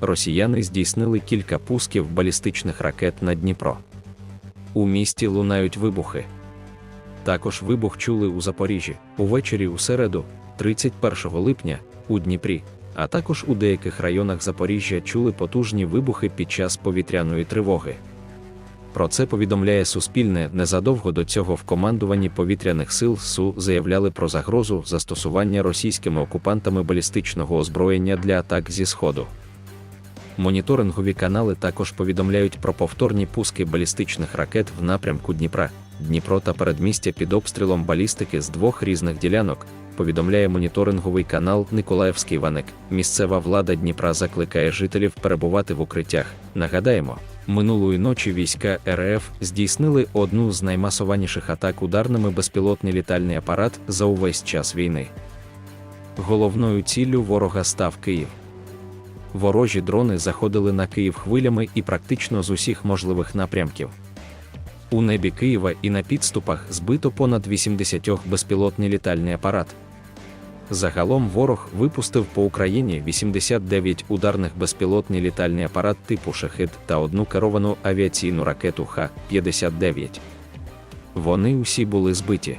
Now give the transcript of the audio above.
росіяни здійснили кілька пусків балістичних ракет на Дніпро. У місті лунають вибухи. Також вибух чули у Запоріжжі увечері у середу, 31 липня, у Дніпрі, а також у деяких районах Запоріжжя чули потужні вибухи під час повітряної тривоги. Про це повідомляє Суспільне незадовго до цього в командуванні повітряних сил СУ заявляли про загрозу застосування російськими окупантами балістичного озброєння для атак зі Сходу. Моніторингові канали також повідомляють про повторні пуски балістичних ракет в напрямку Дніпра, Дніпро та передмістя під обстрілом балістики з двох різних ділянок. Повідомляє моніторинговий канал Николаївський Ваник. Місцева влада Дніпра закликає жителів перебувати в укриттях. Нагадаємо, минулої ночі війська РФ здійснили одну з наймасованіших атак ударними безпілотний літальний апарат за увесь час війни. Головною ціллю ворога став Київ. Ворожі дрони заходили на Київ хвилями і практично з усіх можливих напрямків. У небі Києва і на підступах збито понад 80 безпілотний літальний апарат. Загалом ворог випустив по Україні 89 ударних безпілотний літальний апарат типу Шахид та одну керовану авіаційну ракету Х-59. Вони усі були збиті.